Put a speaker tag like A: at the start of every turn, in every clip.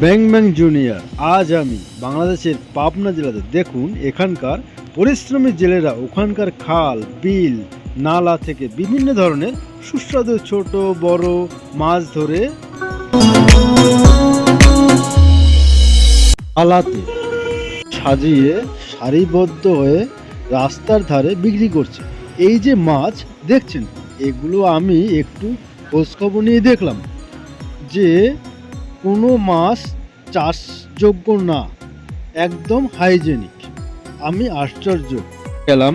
A: ব্যাং ব্যাং junior, আজ আমি বাংলাদেশের পাবনা জেলাতে দেখুন এখানকার পরিশ্রমী জেলেরা ওখানকার খাল, বিল, নালা থেকে বিভিন্ন ধরনের সুস্বাদু ছোট, বড় মাছ ধরে আলাতে সাজিয়ে সারিবদ্ধ হয়ে রাস্তার ধারে বিক্রি করছে। এই যে মাছ, দেখছেন? এগুলো আমি একটু খোঁজখবর নিয়ে দেখলাম যে কোনো মাছ চাষযোগ্য না, একদম হাইজেনিক। আমি আশ্চর্য। গেলাম,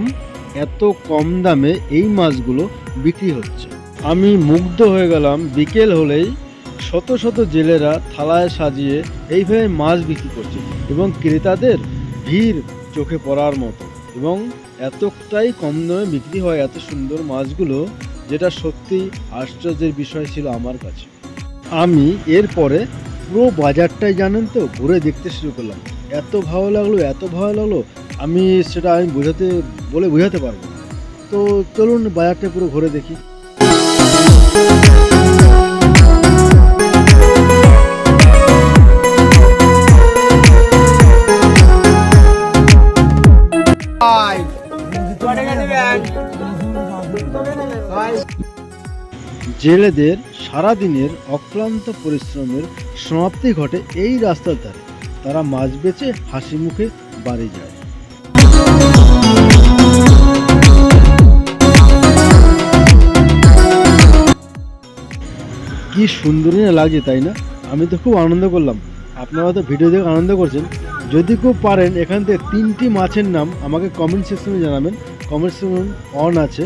A: এত কম দামে এই মাছগুলো বিক্রি হচ্ছে। আমি মুগ্ধ হয়ে গেলাম, বিকেল হলেই শত শত জেলেরা থালায় সাজিয়ে এইভাবে মাছ বিক্রি করছে এবং ক্রেতাদের ভিড় চোখে পড়ার মতো। এবং এতটাই কম দামে বিক্রি হয় এত সুন্দর মাছগুলো, যেটা সত্যি আশ্চর্যের বিষয় ছিল আমার কাছে। আমি এরপরে পুরো বাজারটাই জানেন তো ঘুরে দেখতে শুরু করলাম। এত ভালো লাগল এত ভালো লাগল আমি সেটা আমি বোঝাতে বলে বোঝাতে পারব। তো চলুন বাজারটা পুরো ঘুরে দেখি। জেলেদের সারাদিনের অক্লান্ত পরিশ্রমের সমাপ্তি ঘটে এই রাস্তার ধারে। তারা মাছ বেচে হাসি মুখে বাড়ি যায়। কি সুন্দরই না লাগছে তাই না? আমি তো খুব আনন্দ করলাম। আপনারা তো ভিডিও দেখে আনন্দ করছেন। যদি কেউ পারেন, এখান থেকে তিনটি মাছের নাম আমাকে কমেন্ট সেকশনে জানাবেন। কমেন্ট সেকশন অন আছে।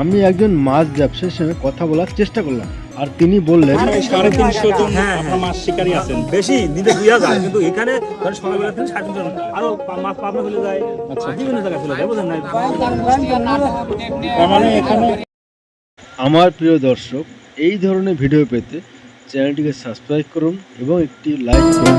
A: আমি একজন মাছ ব্যবসায়ীর সঙ্গে কথা বলার চেষ্টা করলাম আর তিনি বললেন
B: সাড়ে তিনশো জন
C: হ্যাঁ,
B: আপনার মাছ শিকারী আছেন।
C: বেশি দিতে দুই হাজার কিন্তু এখানে ধরেন সকালবেলা থেকে সাড়ে তিনশো আরও মাছ পাবনা ফেলে যায়
B: আচ্ছা।
C: বিভিন্ন জায়গায় ফেলে যায় বুঝলেন না?
B: মানে এখানে
A: আমার প্রিয় দর্শক এই ধরনের ভিডিও পেতে চ্যানেলটিকে সাবস্ক্রাইব করুন এবং একটি লাইক করুন।